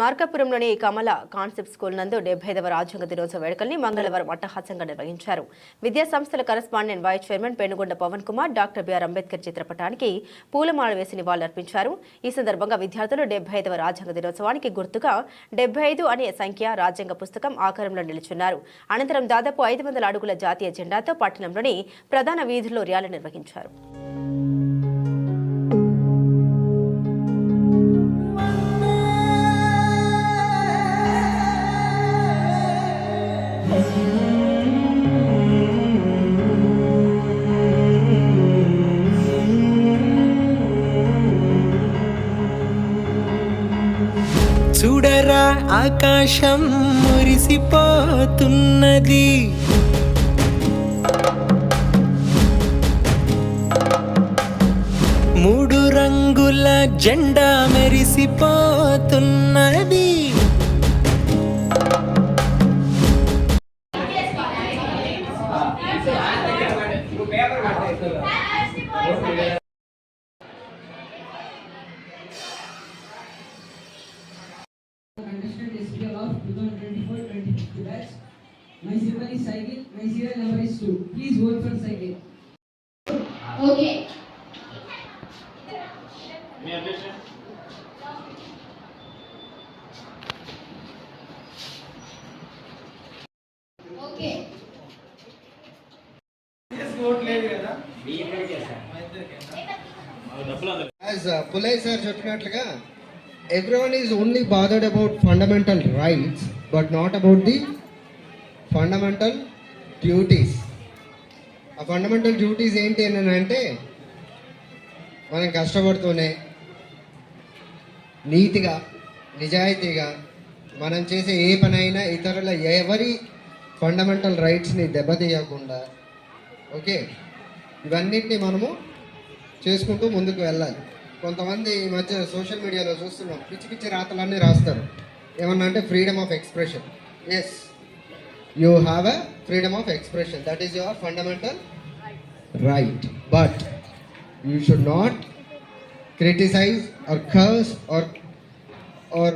మార్కాపురంలోని కమల concept school నందు డెబ్బై ఐదవ రాజ్యాంగ దినోత్సవ వేడుకల్ని మంగళవారం అట్టహాసంగా నిర్వహించారు. విద్యా సంస్థల correspondent vice chairman Penugonda Pavan Kumar doctor BR Ambedkar చిత్రపటానికి పూలమాల వేసి నివాళులర్పించారు. ఈ సందర్భంగా విద్యార్థులు డెబ్బై ఐదవ రాజ్యాంగ దినోత్సవానికి గుర్తుగా డెబ్బై ఐదు అనే సంఖ్య రాజ్యాంగ పుస్తకం ఆకారంలో నిలుచున్నారు. అనంతరం దాదాపు ఐదు వందల అడుగుల జాతీయ జెండాతో పట్టణంలోని ప్రధాన వీధుల్లో ర్యాలీ నిర్వహించారు. చూడరా ఆకాశం మురిసిపోతున్నది. మూడు రంగుల జెండా మెరిసిపోతున్నది. Contestant SPL of 2024-2025 batch. My symbol is cycle. My serial number is 2. Please vote for cycle. Okay. Okay. As Pulai sir. చెప్పినట్లుగా everyone is only bothered about fundamental rights but not about the fundamental duties ఆ fundamental duties ఏంటి అని అంటే మనం కష్టపడుతూనే నీతిగా నిజాయితీగా మనం చేసే ఏ పనైనా ఇతరుల ఎవరి ఫండమెంటల్ రైట్స్ని దెబ్బతీయకుండా ఓకే. ఇవన్నిటిని మనము చేసుకుంటూ ముందుకు వెళ్ళాలి. కొంతమంది ఈ మధ్య సోషల్ మీడియాలో చూస్తున్నాం పిచ్చి పిచ్చి రాతలన్నీ రాస్తారు. ఏమన్నా అంటే freedom of expression yes you have a freedom of expression that is your fundamental right but you should not criticize or curse or or